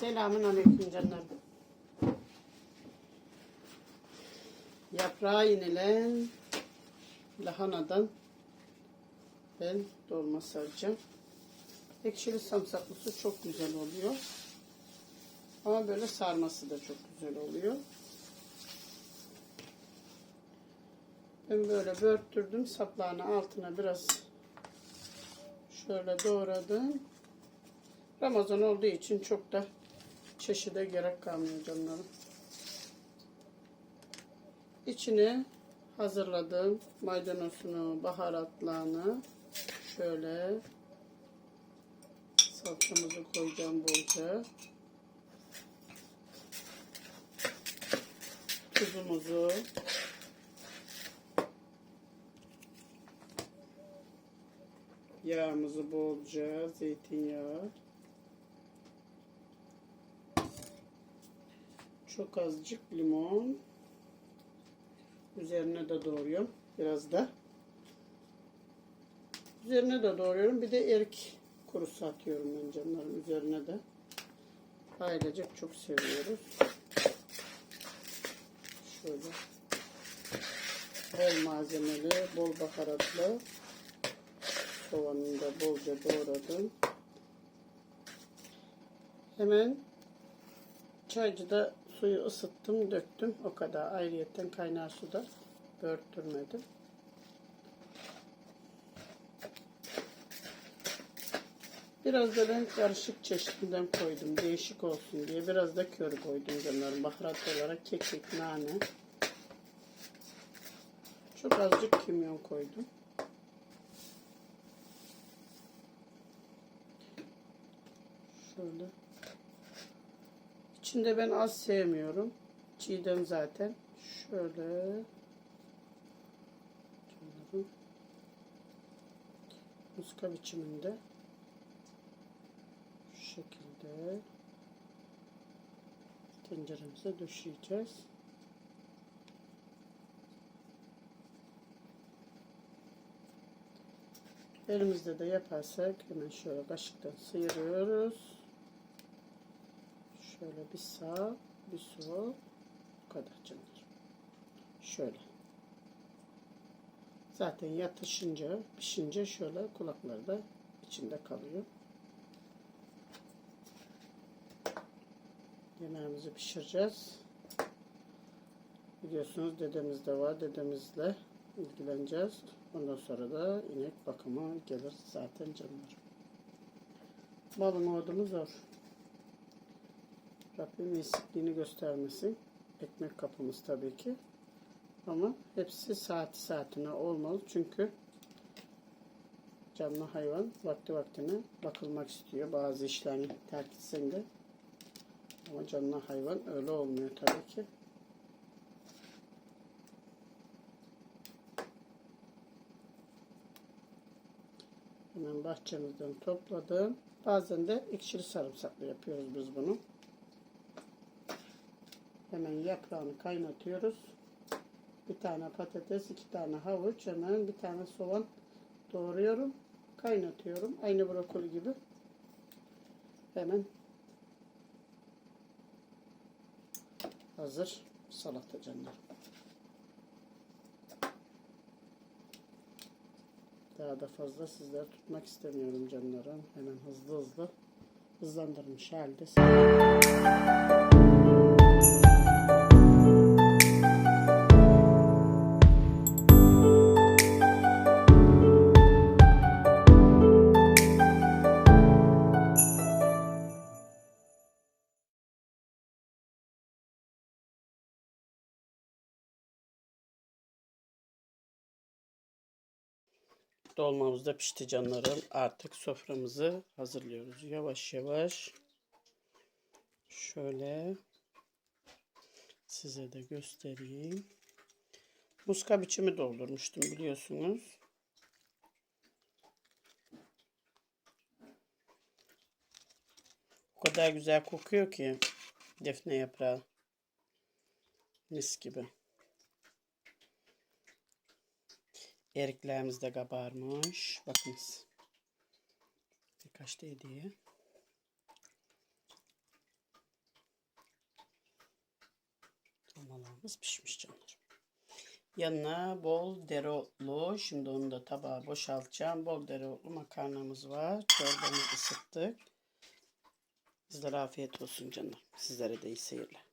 Selamun aleyküm canlarım. Yaprağı yenilen lahanadan ben dolma saracağım. Ekşili samsaklısı çok güzel oluyor. Ama böyle sarması da çok güzel oluyor. Ben böyle börttürdüm. Saplağını altına biraz şöyle doğradım. Ramazan olduğu için çok da çeşide gerek kalmıyor canlarım. İçine hazırladığım maydanozunu, baharatlarını şöyle salçamızı koyacağım bolca. Tuzumuzu Yağımızı bolca, zeytinyağı. Çok azıcık limon. Üzerine de doğruyorum. Biraz da. Üzerine de doğruyorum. Bir de erik kurusu atıyorum ben canlarım üzerine de. Ailecek çok seviyoruz. Şöyle. Bol malzemeli, bol baharatlı. Soğanını da bolca doğradım. Hemen çaycıda suyu ısıttım, döktüm. O kadar ayrıyetten kaynar suda börttürmedim. Biraz da ben karışık çeşidinden koydum. Değişik olsun diye. Biraz da kör koydum canlarım. Baharat olarak kekik, nane. Çok azıcık kimyon koydum. Şöyle. İçinde ben az sevmiyorum. Çiğdem zaten. Şöyle. Muska biçiminde. Şu şekilde. Tenceremize döşeyeceğiz. Elimizde de yaparsak hemen şöyle kaşıktan sıyırıyoruz. Şöyle bir sağ, bir sol. Bu kadar canlar. Şöyle. Zaten yatışınca, pişince şöyle kulakları da içinde kalıyor. Yemeğimizi pişireceğiz. Biliyorsunuz dedemiz de var. Dedemizle ilgileneceğiz. Ondan sonra da inek bakımı gelir zaten canlar. Malın ordumu zor. Rabbim eksikliğini göstermesin. Ekmek kapımız tabii ki. Ama hepsi saati saatine olmalı. Çünkü canlı hayvan vakti vaktine bakılmak istiyor. Bazı işlerini terk etsen de. Ama canlı hayvan öyle olmuyor tabii ki. Hemen bahçemizden topladım. Bazen de ekşili sarımsaklı yapıyoruz biz bunu. Hemen yaprağını kaynatıyoruz. Bir tane patates, iki tane havuç, hemen bir tane soğan doğruyorum. Kaynatıyorum. Aynı brokoli gibi. Hemen hazır salata canlar. Daha da fazla sizleri tutmak istemiyorum canlarım. Hemen hızlı hızlı hızlandırmış halde. Dolmamız da pişti canlarım. Artık soframızı hazırlıyoruz. Yavaş yavaş. Şöyle size de göstereyim. Muska biçimi doldurmuştum biliyorsunuz. O kadar güzel kokuyor ki defne yaprağı. Mis gibi. Eriklerimiz de kabarmış. Bakınız. Birkaç da hediye. Dolmalarımız pişmiş canlarım. Yanına bol dereotlu. Şimdi onu da tabağa boşaltacağım. Bol dereotlu makarnamız var. Çorbamızı ısıttık. Sizlere afiyet olsun canlar. Sizlere de iyi seyirler.